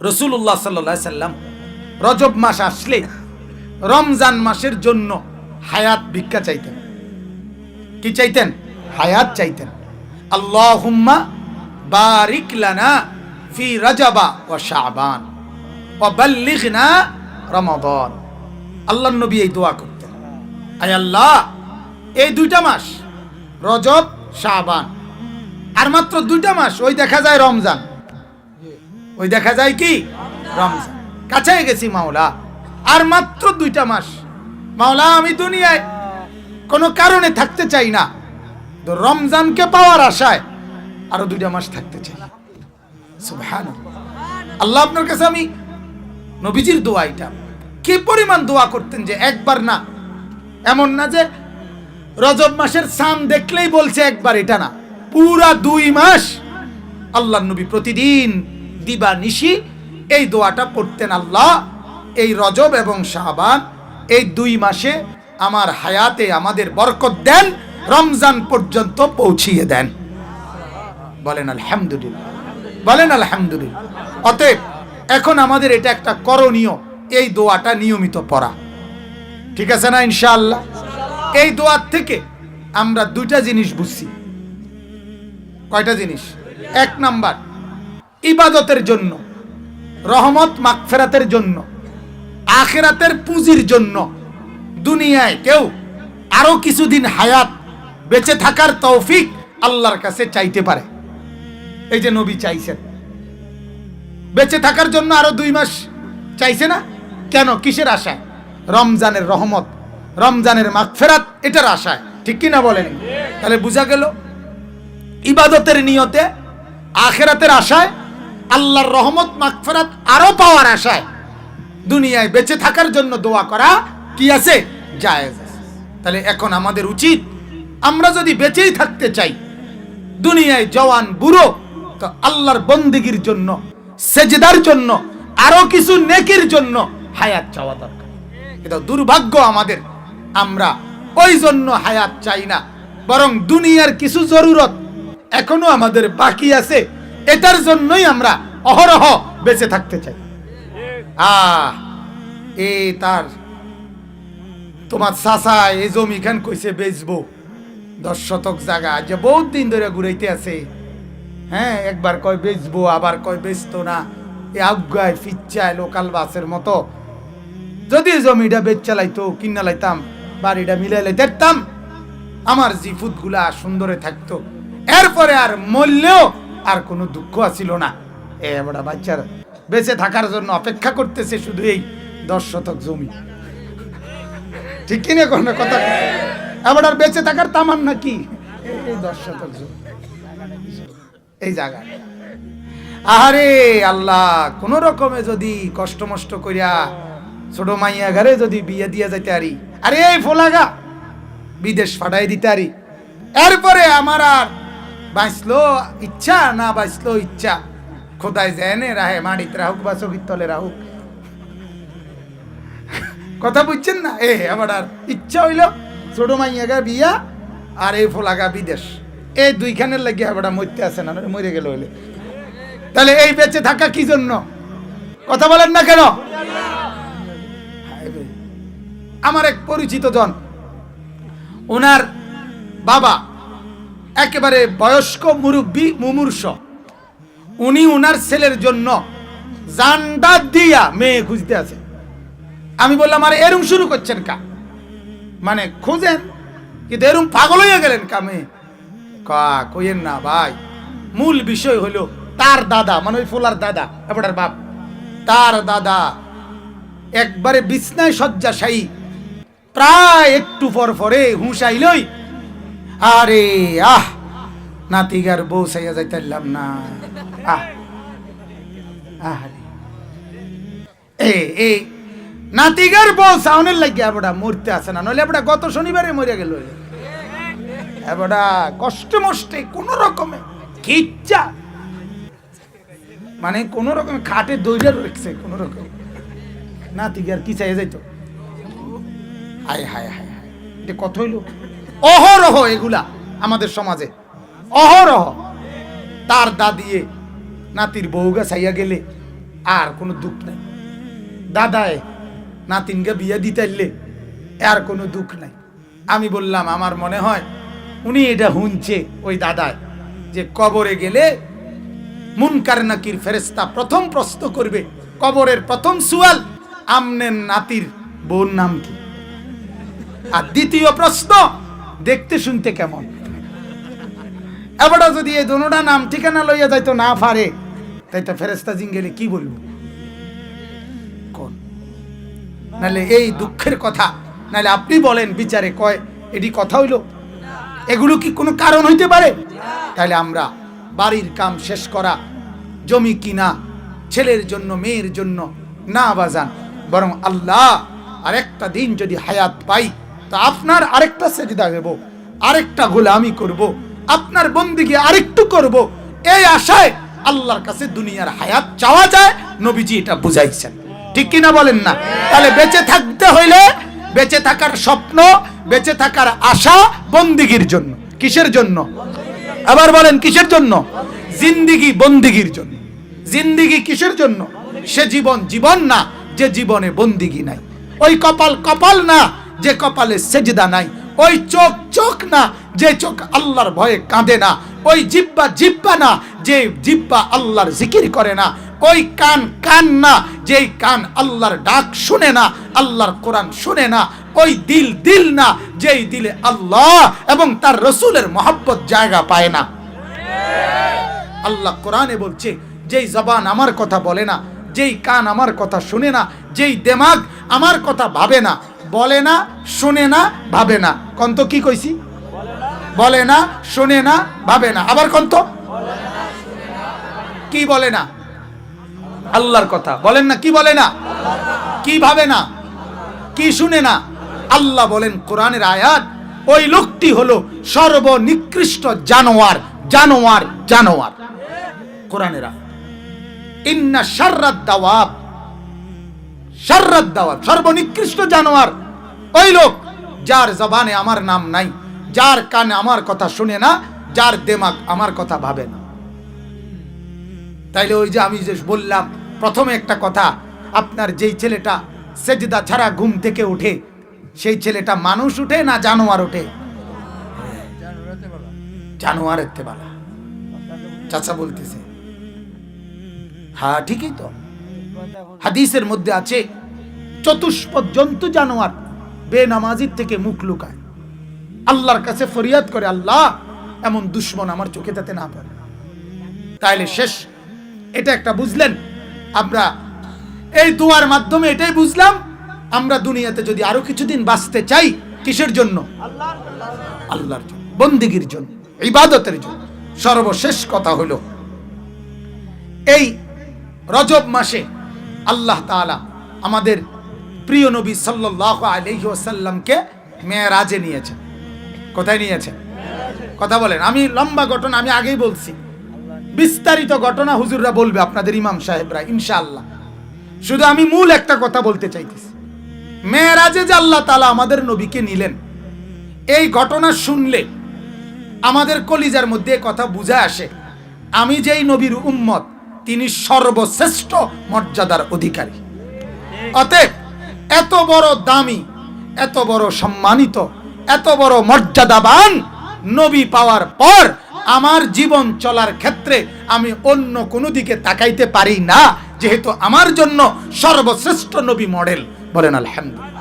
রসুল্লাহ সাল্লা সাল্লাম রজব মাস আসলে রমজান মাসের জন্য হায়াত ভিক্ষা চাইতেন। কি চাইতেন? হায়াত চাইতেন। আল্লাহুম্মা বারিক লানা ফি রাজাবা ওয়া শাবান ওয়া বাল্লিগনা রমাদান। আল্লাহ নবী এই দোয়া করতেন। আয় আল্লাহ, এই দুইটা মাস রজব, শাবান, আর মাত্র দুইটা মাস ওই দেখা যায় রমজান। ওই দেখা যায় কি? রমজান। কাছে গেছি মাওলা। আর মাত্র দুইটা মাস। মাওলা, আমি দুনিয়ায় কোনো কারণে থাকতে চাই না। তো রমজানকে পাওয়ার আশায় আরও দুইটা মাস থাকতে চাই। আল্লাহ আপনার কাছে আমি নবীজির দোয়া এটা। কি পরিমাণ দোয়া করতেন যে একবার না, এমন না যে রজব মাসের সাম দেখলেই বলছে একবার এটা না। পুরা দুই মাস আল্লাহ নবী প্রতিদিন দিবা নিশি, এই দোয়াটা পড়তেন আল্লাহ, এই রজব এবং শাহবান, এই দুই মাসে আমার হায়াতে আমাদের বরকত দেন, রমজান পর্যন্ত পৌঁছিয়ে দেন। বলেন আলহামদুলিল্লাহ। বলেন আলহামদুলিল্লাহ। অতএব, এখন আমাদের এটা একটা করণীয়, এই দোয়াটা নিয়মিত পড়া। ঠিক আছে না ইনশাআল্লাহ? এই দোয়ার থেকে আমরা দুইটা জিনিস বুঝছি। কয়টা জিনিস? এক নাম্বার ইবাদতের জন্য, রহমত মাগফেরাতের জন্য, আখেরাতের পুঁজির জন্য দুনিয়ায় কেউ আরও কিছুদিন হায়াত বেঁচে থাকার তৌফিক আল্লাহর কাছে চাইতে পারে। এই যে নবী চাইছেন। বেঁচে থাকার জন্য আরও দুই মাস চাইছে না? কেন? কিসের আশায়? রমজানের রহমত, রমজানের মাগফেরাত, এটার আশায়। ঠিক কি না বলেন? তাহলে বোঝা গেল, ইবাদতের নিয়তে আখেরাতের আশায় আল্লাহর রহমত, মাগফেরাত আরও পাওয়ার আশায় দুনিয়ায় বেঁচে থাকার জন্য দোয়া করা কি আছে? জায়েজ। তাহলে এখন আমাদের উচিত, আমরা যদি বেঁচেই থাকতে চাই, দুনিয়ায় জওয়ান, বুড়ো, তো আল্লাহর বন্দিগির জন্য, সেজদার জন্য, আরও কিছু নেকির জন্য হায়াত চাওয়া দরকার। কিন্তু দুর্ভাগ্য আমাদের, আমরা ওই জন্য হায়াত চাই না, বরং দুনিয়ার কিছু জরুরত এখনও আমাদের বাকি আছে। এটার জন্যই আমরা অহরহ বেঁচে থাকতে চাই। আহ, এ তার, তোমার চাচা এই জমি খান কইছে বেচবো? দশ শতক জায়গা যে বহুত দিন ধরে ঘুরাইতে আছে। হ্যাঁ একবার কয় বেচবো, আবার কয় বেচতো না। এ আজ্ঞায় ফিচ্চায় লোকাল বাসের মতো। যদি জমিটা বেচ চালাইতো, কিনা লাইতাম, বাড়িটা মিলাই লাইতাম আমার জিফুতগুলা সুন্দরে থাকতো। এরপরে আর মরলেও আর কোনো দুঃখ আসিল না। এ বড় বাচ্চার বেঁচে থাকার জন্য অপেক্ষা করতেছে শুধু এই দশ শতক জমি। ঠিক কিনা কোনো কথা? এবার বেঁচে থাকার তামান নাকি? এই দশ শতক জমি। এই জায়গা। আহারে আল্লাহ, কোন রকমে যদি কষ্ট মষ্ট করিয়া ছোট মাইয়া ঘরে যদি বিয়ে দিয়ে যাইতে আরি, আরে এই ফোলাগা, বিদেশ ফাটাই দিতে আরি। এরপরে আমার আর বাঁচলো ইচ্ছা না বাঁচলো ইচ্ছা? খোদায় জেনে, রাহে মাড়িতে রাহুক বা চকির তলে রাহুক। কথা বুঝছেন না? এ আবার আর ইচ্ছা হইল ছোট মাইয়াগা বিয়া আর এই ফোলাগা বিদেশ। এই দুইখানের লাগিয়ে আবার মরতে আছে না মরে গেল হইলে। তাহলে এই বেঁচে থাকা কি জন্য? কথা বলেন না কেন? আমার এক পরিচিত জন, ওনার বাবা একেবারে বয়স্ক মুরব্বী মুমূর্ষ। উনি ওনার ছেলের জন্য জান্ডা দিয়া মেয়ে খুঁজতে আছে। আমি বললাম, আরে, এরম শুরু করছেন কা? মানে খুঁজেন, কিন্তু এরম পাগল হয়ে গেলেন কা মেয়ে? কা কইেন না ভাই। মূল বিষয় হলো তার দাদা মানে ওই ফোলার দাদা এবার বাপ। তার দাদা একবারে বিছনায় শয্যাশায়ী, প্রায় একটু পর পরে হুঁশ আইলই আরে, আহ! নাতিগার বউ সাইয়া যাইতাম না। আহ! আহারে। এ এ, নাতিগার বউ সাউনের লাগিয়া বড়া মরতে আসে না, নইলে বড়া গত শনিবারে মরে গেল। এবড়া কষ্ট মষ্টে কোন রকমে খিচ্চা। মানে কোন রকমে খাটে দইরা রেখছে কোন রকম নাতিগার কি চাই যাইতো? হায় হায় হায় হায়। এটা কত হইল? অহরহ এগুলা আমাদের সমাজে। অহরহ। তার দাদিয়ে নাতির বউগা চাইয়া গেলে আর কোনো দুঃখ নাই। দাদায় নাতিনকে বিয়ে দিতে আর কোনো দুঃখ নাই। আমি বললাম, আমার মনে হয় উনি এটা হুনছে ওই দাদায় যে কবরে গেলে মুনকার নাকির ফেরেস্তা প্রথম প্রশ্ন করবে, কবরের প্রথম সুয়াল আমনের নাতির বোন নাম কি? আর দ্বিতীয় প্রশ্ন দেখতে শুনতে কেমন? এবারও যদি এই দোনোটা নাম ঠিকানা লইয়া যাইতো, না পারে তাই তো ফেরেস্তা জিঙ্গেলে কি বলব? কোন? নাহলে এই দুঃখের কথা, নাহলে আপনি বলেন বিচারে কয় এটি কথা হইল। এগুলো কি কোনো কারণ হইতে পারে? তাহলে আমরা বাড়ির কাম শেষ করা, জমি কিনা, ছেলের জন্য, মেয়ের জন্য না বাজান, বরং আল্লাহ আর একটা দিন যদি হায়াত পাই তো আপনার আরেকটা সেজদা দেব, আরেকটা গোলামি করব, আপনার বন্দিকে আরেকটু করব। এই আশায় আল্লাহর কাছে দুনিয়ার হায়াত চাওয়া যায়, নবীজি এটা বুঝাইছেন। ঠিক কিনা বলেন না? তাহলে বেঁচে থাকতে হইলে বেঁচে থাকার স্বপ্ন, বেঁচে থাকার আশা বন্দিগির জন্য। কিসের জন্য? আবার বলেন, কিসের জন্য? জিন্দিগি বন্দিগির জন্য। জিন্দিগি কিসের জন্য? সে জীবন জীবন না, যে জীবনে বন্দিগি নাই। ওই কপাল কপাল না যে কপালে সেজদা নাই, ওই চোখ চোখ না, যে চোখ আল্লাহর ভয়ে কাঁদে না, ওই জিব্বা জিব্বা না, যে জিব্বা আল্লাহর জিকির করে না, ওই কান কান না, যেই কান আল্লাহর ডাক শুনে না, আল্লাহর কোরআন শুনে না, ওই দিল দিল না, যেই দিলে আল্লাহ এবং তার রসুলের মহব্বত জায়গা পায় না। আল্লাহ কোরআনে বলছে, যেই জবান আমার কথা বলে না যেই কান আমার কথা শুনে না, যেই দেমাগ আমার কথা ভাবে না, বলে না, শুনে না, ভাবে না। কন্ত কি কইছি? বলে না, শুনে না, ভাবে না। আবার কন্ত? কি বলে না? আল্লাহর কথা। বলেন না, কি বলে না? কি ভাবে না? কি শুনে না? আল্লাহ বলেন কোরআনের আয়াত, ওই লোকটি হলো সর্বনিকৃষ্ট জানোয়ার জানোয়ার জানোয়ার। কোরআনের আয়াত। ইন্না শাররাদ দাওয়াব। শাররাদ দাওয়াব, সর্বনিকৃষ্ট জানোয়ার। ওই লোক, যার জবানে আমার নাম নাই, যার কানে আমার কথা শুনে না, যার দেমাগ আমার কথা ভাবে না। তাইলে ওই যে আমি যে বললাম, প্রথমে একটা কথা, আপনার যেই ছেলেটা সেজদা ছাড়া ঘুম থেকে উঠে, সেই ছেলেটা মানুষ উঠে না জানোয়ার ওঠে জানোয়ারের চাচা বলতেছে। হ্যাঁ ঠিকই তো। হাদিসের মধ্যে আছে, চতুষ্পদ জন্তু জানোয়ার বেনামাজির থেকে মুখ লুকায়। আল্লাহর কাছে ফরিয়াদ করে, আল্লাহ, এমন দুশ্মন আমার চোখে তাতে না পড়ে। তাইলে শেষ। এটা একটা বুঝলেন? আমরা এই দুয়ার মাধ্যমে এটাই বুঝলাম, আমরা দুনিয়াতে যদি আরও কিছুদিন বাঁচতে চাই, কিসের জন্য? আল্লাহর জন্য, বন্দিগির জন্য, ইবাদতের জন্য। সর্বশেষ কথা হলো, এই রজব মাসে আল্লাহ তাআলা আমাদের প্রিয় নবী সাল্লাল্লাহু আলাইহি ওয়াসাল্লামকে মেয়েরাজে নিয়েছেন। কোথায় নিয়েছেন? কথা বলেন। আমি লম্বা ঘটনা আমি আগেই বলছি। বিস্তারিত ঘটনা হুজুররা বলবে, আপনাদের ইমাম সাহেবরা, ইনশাআল্লাহ। শুধু আমি মূল একটা কথা বলতে চাইতেছি। মেয়েরাজে যে আল্লাহ তালা আমাদের নবীকে নিলেন, এই ঘটনা শুনলে আমাদের কলিজার মধ্যে কথা বুঝে আসে। আমি যেই নবীর উম্মত তিনি সর্বশ্রেষ্ঠ মর্যাদার অধিকারী। অতএব এত বড় দামি, এত বড় সম্মানিত, এত বড় মর্যাদাবান নবী পাওয়ার পর আমার জীবন চলার ক্ষেত্রে আমি অন্য কোনো দিকে তাকাইতে পারি না, যেহেতু আমার জন্য সর্বশ্রেষ্ঠ নবী মডেল। বলেন আলহামদুলিল্লাহ।